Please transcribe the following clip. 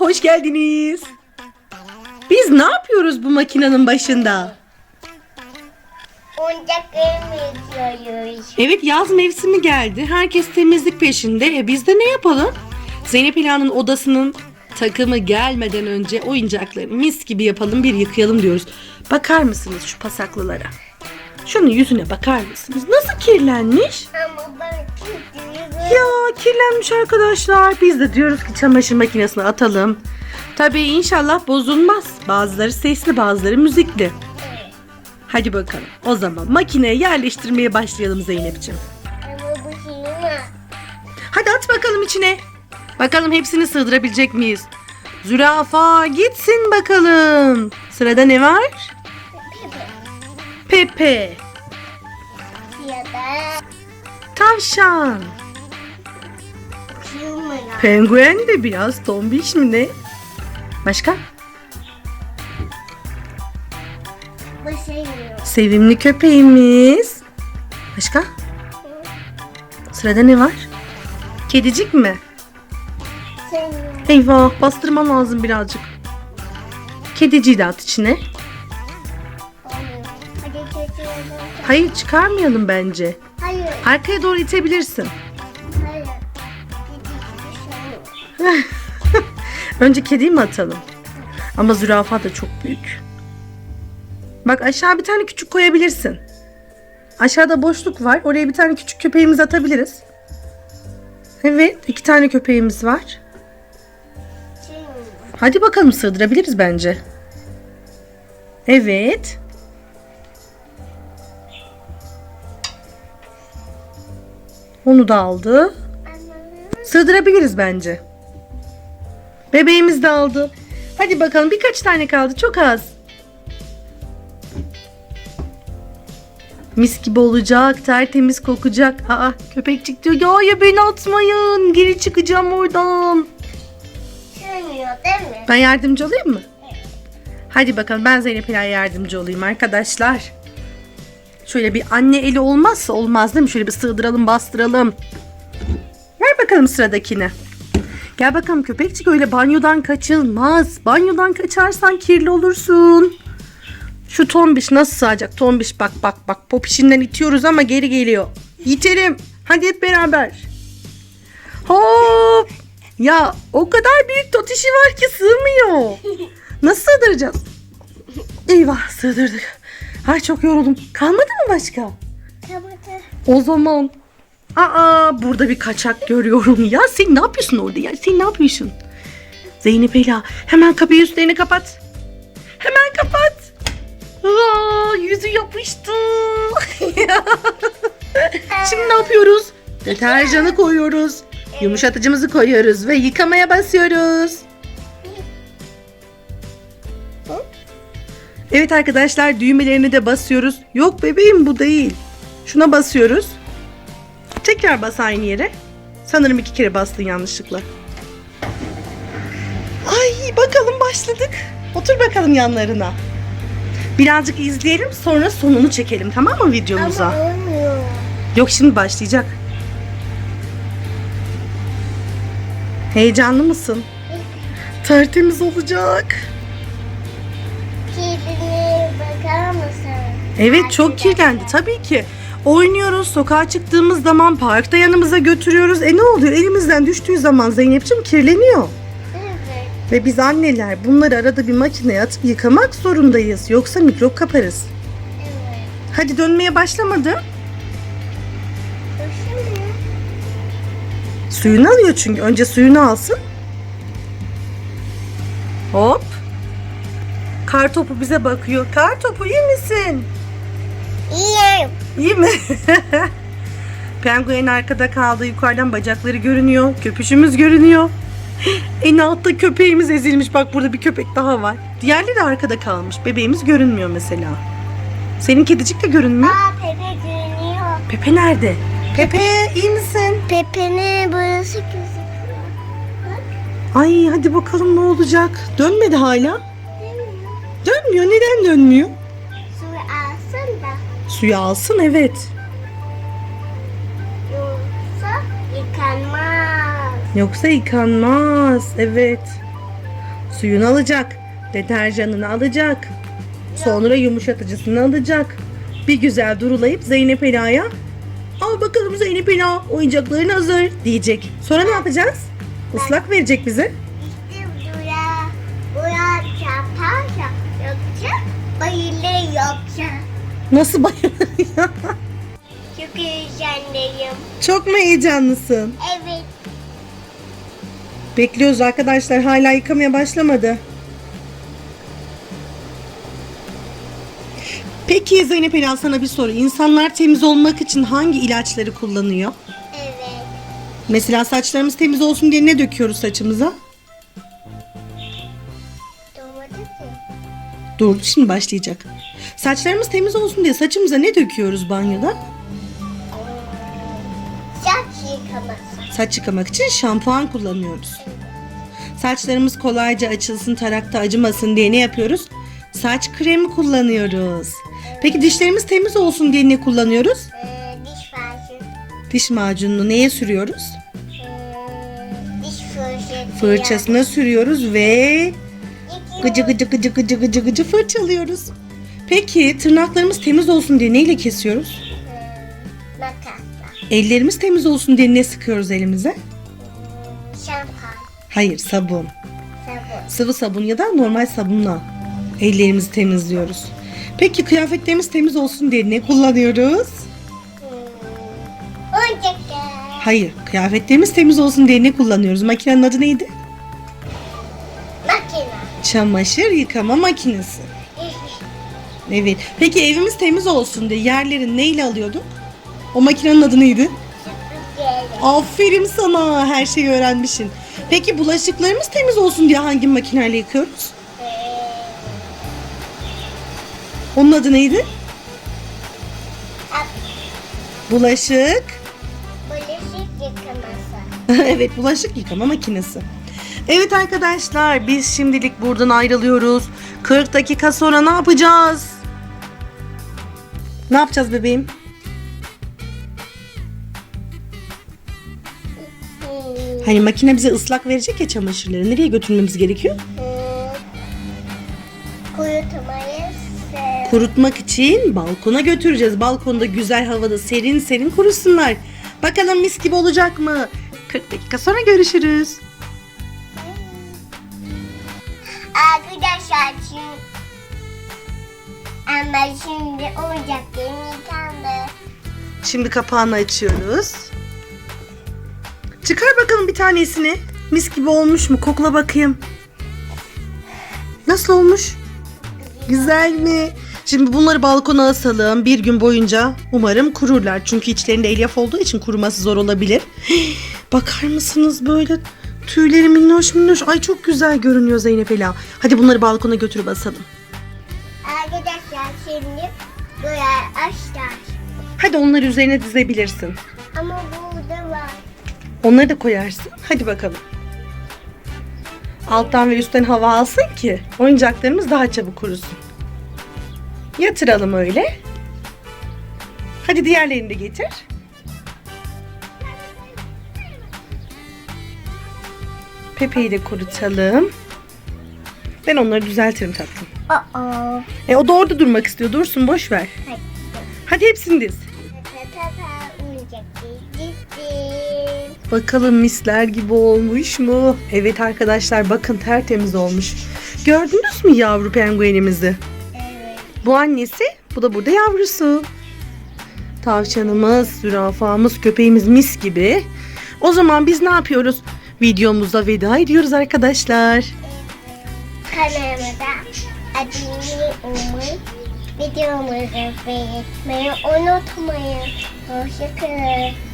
hoş geldiniz. Biz ne yapıyoruz bu makinenin başında? Oyuncaklarımı yıkıyoruz. Evet yaz mevsimi geldi. Herkes temizlik peşinde. E biz de ne yapalım? Zeynep İlhan'ın odasının takımı gelmeden önce oyuncakları mis gibi yapalım bir yıkayalım diyoruz. Bakar mısınız şu pasaklılara? Şunun yüzüne bakar mısınız? Nasıl kirlenmiş? Ama ben kilitliyorum. Ya kirlenmiş arkadaşlar. Biz de diyoruz ki çamaşır makinesine atalım. Tabii inşallah bozulmaz. Bazıları sesli bazıları müzikli. Hadi bakalım. O zaman makineye yerleştirmeye başlayalım Zeynep'ciğim. Hadi at bakalım içine. Bakalım hepsini sığdırabilecek miyiz? Zürafa gitsin bakalım. Sırada ne var? Pepe. Tavşan. Şeyime. Penguen de biraz tombiş mi ne? Başka? Şeyime. Sevimli köpeğimiz. Başka? Sırada ne var? Kedicik mi? Şeyime. Eyvah bastırman lazım birazcık. Kediciyi de at içine. Hayır çıkarmayalım bence. Hayır. Arkaya doğru itebilirsin. Önce kediyi mi atalım? Ama zürafa da çok büyük. Bak aşağı bir tane küçük koyabilirsin. Aşağıda boşluk var. Oraya bir tane küçük köpeğimizi atabiliriz. Evet iki tane köpeğimiz var. Hadi bakalım sığdırabiliriz bence. Evet. Onu da aldı. Sığdırabiliriz bence. Bebeğimiz de aldı. Hadi bakalım birkaç tane kaldı. Çok az. Mis gibi olacak. Tertemiz kokacak. Aa köpekçik diyor. Ya ya beni atmayın. Geri çıkacağım oradan. Sığmıyor değil mi? Ben yardımcı olayım mı? Hadi bakalım ben Zeynep İlhan yardımcı olayım arkadaşlar. Şöyle bir anne eli olmazsa olmaz değil mi? Şöyle bir sığdıralım bastıralım. Ver bakalım sıradakini. Gel bakalım köpekçik öyle banyodan kaçılmaz. Banyodan kaçarsan kirli olursun. Şu tombiş nasıl sığacak? Tombiş bak bak bak. Popişinden itiyoruz ama geri geliyor. İtelim. Hadi hep beraber. Hop. Ya o kadar büyük totişi var ki sığmıyor. Nasıl sığdıracağız? Eyvah sığdırdık. Ay çok yoruldum. Kalmadı mı başka? Tamam. O zaman. Aa burada bir kaçak görüyorum. Ya sen ne yapıyorsun orada ya? Sen ne yapıyorsun? Zeynep Ela hemen kapıyı üstlerini kapat. Hemen kapat. Aa, yüzü yapıştı. Şimdi ne yapıyoruz? Deterjanı koyuyoruz. Yumuşatıcımızı koyuyoruz ve yıkamaya basıyoruz. Evet arkadaşlar düğmelerini de basıyoruz. Yok bebeğim bu değil. Şuna basıyoruz. Tekrar bas aynı yere. Sanırım iki kere bastın yanlışlıkla. Ay bakalım başladık. Otur bakalım yanlarına. Birazcık izleyelim sonra sonunu çekelim tamam mı videomuza? Ama olmuyor. Yok şimdi başlayacak. Heyecanlı mısın? Tertemiz olacak. Kedine bakar mısın? Evet çok kirlendi tabii ki. Oynuyoruz, sokağa çıktığımız zaman parkta yanımıza götürüyoruz. E ne oluyor? Elimizden düştüğü zaman Zeynep'ciğim kirleniyor. Evet. Ve biz anneler bunları arada bir makineye atıp yıkamak zorundayız. Yoksa mikrop kaparız. Evet. Hadi dönmeye başlamadı. Düşünmüyor. Suyunu alıyor çünkü. Önce suyunu alsın. Hop. Kar topu bize bakıyor. Kar topu iyi misin? İyiyim. İyi mi? Penguen arkada kaldı. Yukarıdan bacakları görünüyor. Köpüşümüz görünüyor. En altta köpeğimiz ezilmiş. Bak burada bir köpek daha var. Diğerleri arkada kalmış. Bebeğimiz görünmüyor mesela. Senin kedicik de görünmüyor. Aa Pepe görünüyor. Pepe nerede? Pepe iyi misin? Pepe'nin burası gözüküyor. Bak. Ay hadi bakalım ne olacak. Dönmedi hala. Dönmüyor. Dönmüyor. Neden dönmüyor? Suyu alsın evet. Yoksa yıkanmaz. Yoksa yıkanmaz. Evet. Suyunu alacak. Deterjanını alacak. Sonra yumuşatıcısını alacak. Bir güzel durulayıp Zeynep Ela'ya Al bakalım Zeynep Ela oyuncakların hazır diyecek. Sonra ne yapacağız? Islak verecek bize. Nasıl bayılır ya? Çok heyecanlıyım. Çok mu heyecanlısın? Evet. Bekliyoruz arkadaşlar. Hala yıkamaya başlamadı. Peki Zeynep Ela sana bir soru. İnsanlar temiz olmak için hangi ilaçları kullanıyor? Evet. Mesela saçlarımız temiz olsun diye ne döküyoruz saçımıza? Domates mi? Dur şimdi başlayacak. Saçlarımız temiz olsun diye saçımıza ne döküyoruz banyoda? Saç yıkaması. Saç yıkamak için şampuan kullanıyoruz. Saçlarımız kolayca açılsın, tarakta acımasın diye ne yapıyoruz? Saç kremi kullanıyoruz. Peki dişlerimiz temiz olsun diye ne kullanıyoruz? Ee, diş fırçası. Diş macununu neye sürüyoruz? Ee, diş fırçası. Fırçasına sürüyoruz ve gıcı gıcı gıcı gıcı gıcı gıcı fırçalıyoruz. Peki tırnaklarımız temiz olsun diye neyle kesiyoruz? Ee, makasla. Ellerimiz temiz olsun diye ne sıkıyoruz elimize? Şampuan. Hayır sabun. Sabun. Sıvı sabun ya da normal sabunla ellerimizi temizliyoruz. Peki kıyafetlerimiz temiz olsun diye ne kullanıyoruz? Hmm. Oyuncaklar. Hayır, kıyafetlerimiz temiz olsun diye ne kullanıyoruz? Makinenin adı neydi? Makine. Çamaşır yıkama makinesi. Evet. Peki evimiz temiz olsun diye yerleri neyle alıyorduk? O makinenin adı neydi? Aferin sana. Her şeyi öğrenmişsin. Peki bulaşıklarımız temiz olsun diye hangi makineyle yıkıyoruz? Onun adı neydi? Bulaşık. bulaşık yıkaması. evet bulaşık yıkama makinesi. Evet arkadaşlar biz şimdilik buradan ayrılıyoruz. 40 dakika sonra ne yapacağız? Ne yapacağız bebeğim? Hani makine bize ıslak verecek ya çamaşırları. Nereye götürmemiz gerekiyor? Kurutmayı sev. Kurutmak için balkona götüreceğiz. Balkonda güzel havada serin serin kurusunlar. Bakalım mis gibi olacak mı? 40 dakika sonra görüşürüz. Ama şimdi oyuncaklarım yıkandı. Şimdi kapağını açıyoruz. Çıkar bakalım bir tanesini. Mis gibi olmuş mu? Kokla bakayım. Nasıl olmuş? Güzel mi? Şimdi bunları balkona asalım. Bir gün boyunca umarım kururlar. Çünkü içlerinde elyaf olduğu için kuruması zor olabilir. Bakar mısınız böyle tüyleri minnoş minnoş. Ay çok güzel görünüyor Zeynep Ela. Hadi bunları balkona götürüp asalım. Böyle açlar. Hadi onları üzerine dizebilirsin. Ama burada var. Onları da koyarsın. Hadi bakalım. Alttan ve üstten hava alsın ki oyuncaklarımız daha çabuk kurusun. Yatıralım öyle. Hadi diğerlerini de getir. Pepe'yi de kurutalım. Ben onları düzeltirim tatlım. Aa. E o da orada durmak istiyor. Dursun boş ver. Hadi. Hadi hepsini diz. Bakalım misler gibi olmuş mu? Evet arkadaşlar bakın tertemiz olmuş. Gördünüz mü yavru penguenimizi? Evet. Bu annesi, bu da burada yavrusu. Tavşanımız, zürafamız, köpeğimiz mis gibi. O zaman biz ne yapıyoruz? Videomuza veda ediyoruz arkadaşlar. Kanalımıza abone olmayı, videomuzu beğenmeyi unutmayın. Hoşçakalın.